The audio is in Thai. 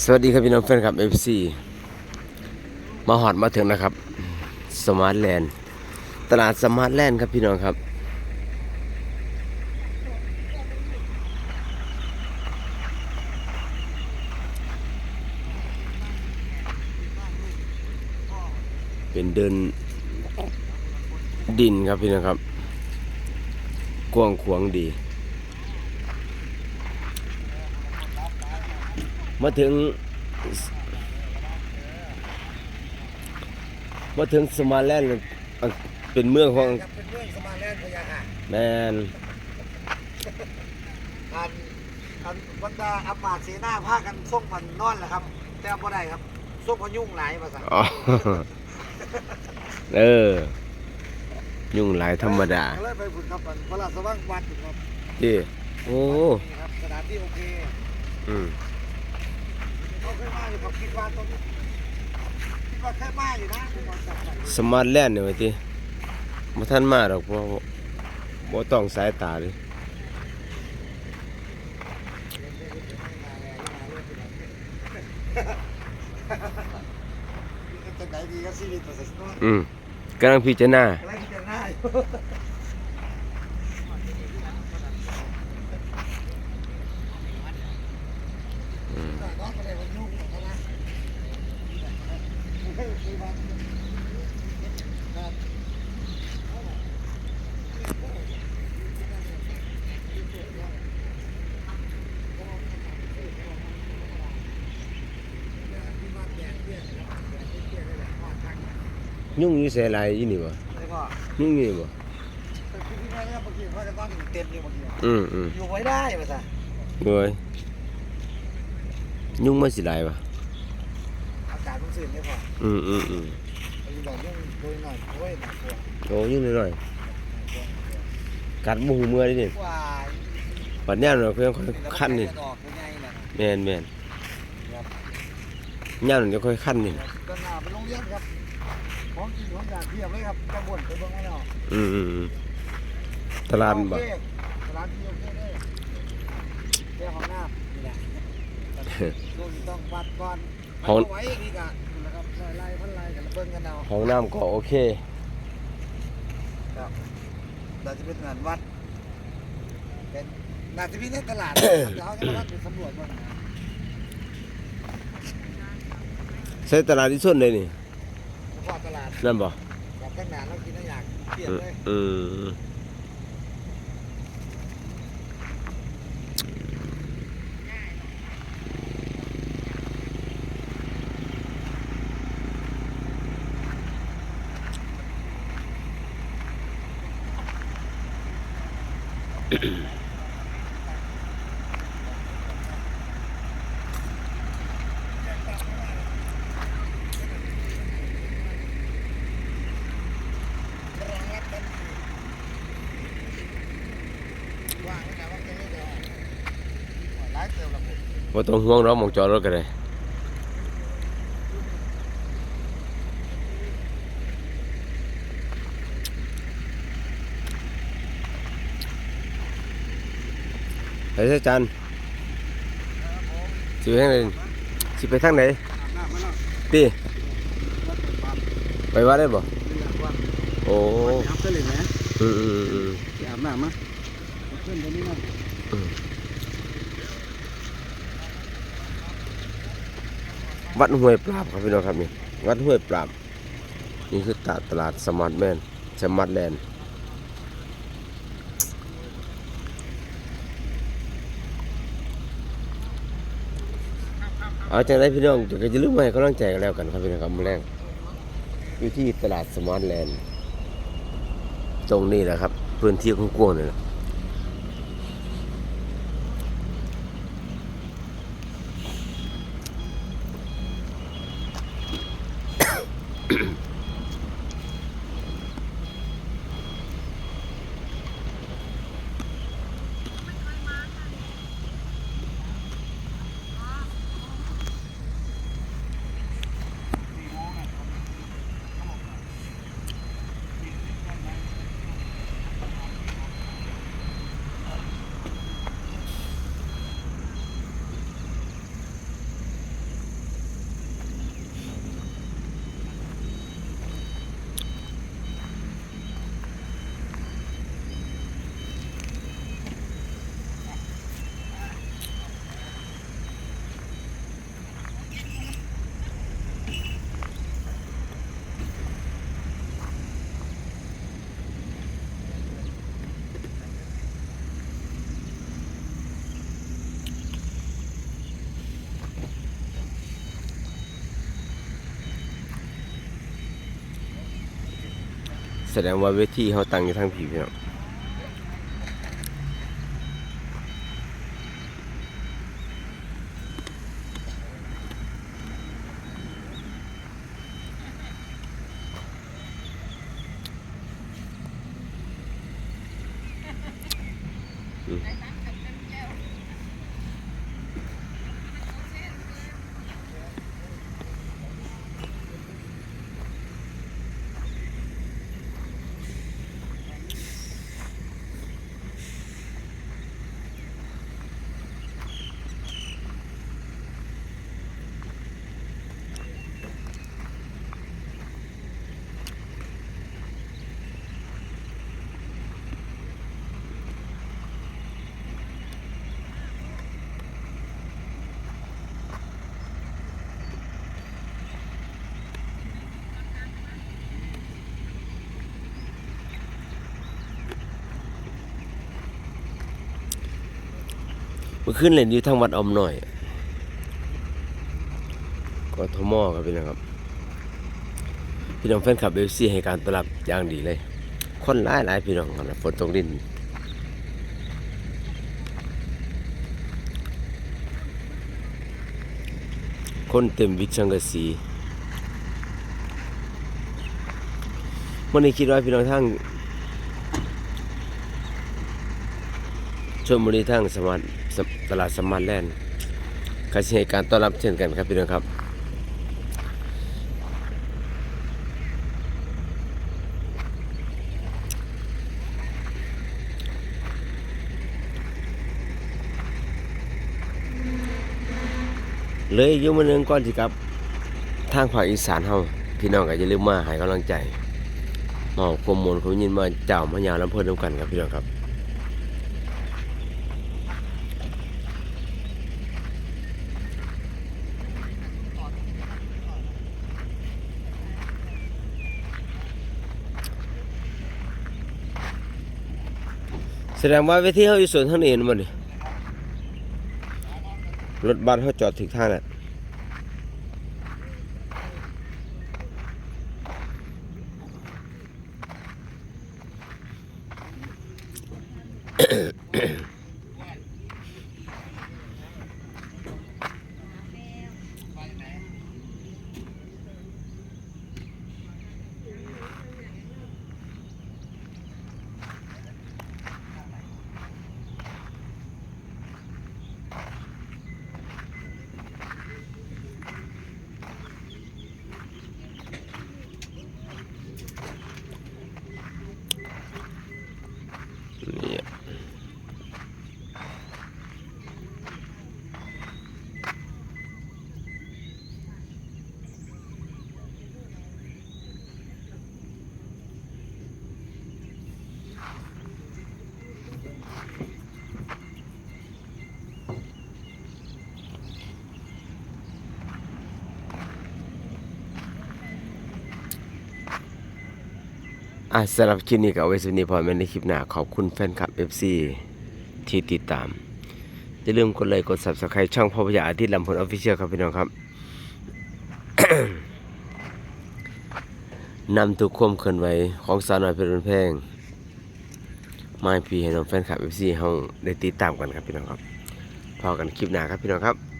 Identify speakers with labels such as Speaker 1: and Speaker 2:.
Speaker 1: สวัสดีครับพี่น้องแฟนคลับ FC มาหอดมาถึงนะครับสมาร์ทแลนด์ตลาดสมาร์ทแลนด์ครับพี่น้องครับ เป็นเดินดินครับพี่น้องครับ กว้างขวางดี มาถึงมาถึงสมาร์ทแลนด์อะเป็นเมืองของ
Speaker 2: ครับเป็นเรื่องสมาแลนด์พยาค่ะ
Speaker 1: แมน
Speaker 2: อันอันบรรดาอามาตย์เสนาพากันส่งมันนอนแหละครับ แต่บ่ได้ครับส่งพยุ่งหลายภาษา
Speaker 1: อ๋อเออ ยุ่งหลายธรรมดา
Speaker 2: ก็เลยไปฝึกครับมันพระราชวังวัดครับ
Speaker 1: ที่โอ้
Speaker 2: นี่ครับสถานที่โอเค
Speaker 1: อืม
Speaker 2: เคยมาอยู่ครับคิดว่าตรงนี้คิดว่าแค่มาอยู่นะผมบอกจับไป
Speaker 1: สมาร์ทแลนด์เนี่ยว่าที่มาท่านมาดอกเพราะว่บ่ต้องสายตาเลย
Speaker 2: จะไหนดีก็ชีวิตประเสริฐน้อย
Speaker 1: อืมกำลังพิจารณา
Speaker 2: อะไรที่จะง่าองก็เลย ยุ่งนะนะ
Speaker 1: ยุ่งอยู่ใส่หลายอีนี่บ่
Speaker 2: แล้วก็
Speaker 1: ยุ่งนี่บ่
Speaker 2: แต่คือที่แม่เนี่ยบางทีเขาจะต้องเต็มอยู่บางที
Speaker 1: อืมอืม
Speaker 2: อยู่ไว้ได้ภาษา
Speaker 1: เว้ย ยุ่งมาสิหลายบ่
Speaker 2: อากาศมันสื่นเนี่ยพอ
Speaker 1: อืมอืมอืม
Speaker 2: ไอ้บอกยังโดยหน่อยโอ้ยหนักกว่า
Speaker 1: โอ้ยุ่งหน่อยๆกัดบ่หูเมื่อดินี่
Speaker 2: กว่า
Speaker 1: ปัดแนวเราเพิ่นค่อยคันนี่
Speaker 2: ดอกยังไงล่ะ
Speaker 1: แม่นแม่นย่ามมันจะค่อยคันนี่
Speaker 2: ก็หนาไปโรงเรียนครับของกินของอยากเทียบเลยครับจะบ่นไปเบิ่งไม่เอา
Speaker 1: อืมอืมอืมตลาดบ่
Speaker 2: โอเคตลาดที่โอเคเลยแค่ของน้ำนี่แหละ ช่วงนี้ต้องวัดก่อนมันไว้นี่กะนะครับไล่พันไล่กันเบิ่งกันเอา
Speaker 1: ห้องน้ำก็โอเค
Speaker 2: เราจะเป็นงานวัดเป็นนาจะมีในตลาดเดี๋ยวเขาจะมาวัดเป็นสำรวจบ้างนะ
Speaker 1: ใช้ตลาดที่สุดเลยนี่
Speaker 2: เฉพาะตลาด
Speaker 1: นั่นบ่
Speaker 2: กับตั้งนานเรากินน้ำอยากเปลี่ยน
Speaker 1: อืม
Speaker 2: เลย
Speaker 1: อืม บ่ต้องห่วงเราหมองจอดรถก็ได้ไป เถอะจันสิไปทางไหนสิไปทางไหนตีไปวัดได้บ่โอ้
Speaker 2: อาบเส้นเลยไหม
Speaker 1: อืมอืมอืม
Speaker 2: อาบน้ำมั้ยเส้นตรงนี้นะ
Speaker 1: วัดห้วยปราบครับพี่น้องครับนี่วัดห้วยปราบ นี่คือตลาดตลาดสมาร์ทแมนสมาร์ทแลนด์ เอาจากได้พี่น้องจะจะลืมมาให้กำลังใจกันแล้วกันครับพี่น้องครับมื้อแรกอยู่ที่ตลาดสมาร์ทแลนด์ ตรงนี้แหละครับ พื้นที่กว้างๆเลยนะ แสดงว่าเวทีเขาตั้งอยู่ทางผีพี่น้อง มื่อคืนเล่นอยู่ทางวัดอมหน่อยกทมครับพี่น้องครับ พี่น้องแฟนคลับเอฟซีให้การต้อนรับอย่างดีเลยคนหลายหลายพี่น้องครับฝนตกดินคนเต็มวิกชังกะสีวันนี้คิดว่าพี่น้องทั้ง ชลบุรีทั้งสมาร์ทตลาดสมาร์ทแลนด์ก็สิให้การต้อนรับเช่นกันครับพี่น้องครับเลยยู่มื้อหนึงก่อนสิครับ ทางภาคอีสานเฮาพี่น้องก็อย่าลืมมาให้กำลังใจมอบความมวลควายินมาเจ้ามายาลำเพิ่นนํกันครับพี่น้องครับ แสดงว่าเวทีเขาอยู่ส่วนทางนี้เห็นบ่นี่รถบัสเขาจอดถึงทางแล้วนี่ อะสำหรับคลิปนี้ก็เอาไว้สำนี้พอแม่นในคลิปหน้าขอบคุณแฟนคลับ FC ที่ติดตาม อย่าลืมกดไลค์กด Subscribe ช่องพ่อพญาอาทิตย์ลำพลออฟฟิเชียลครับพี่น้องครับ นำทุกความเคลื่อนไหวของสาวน้อยเพชรบุญแพงมาพี่ให้น้องแฟนคลับ FC เฮาได้ติดตามกันครับพี่น้องครับพอกันคลิปหน้าครับพี่น้องครับ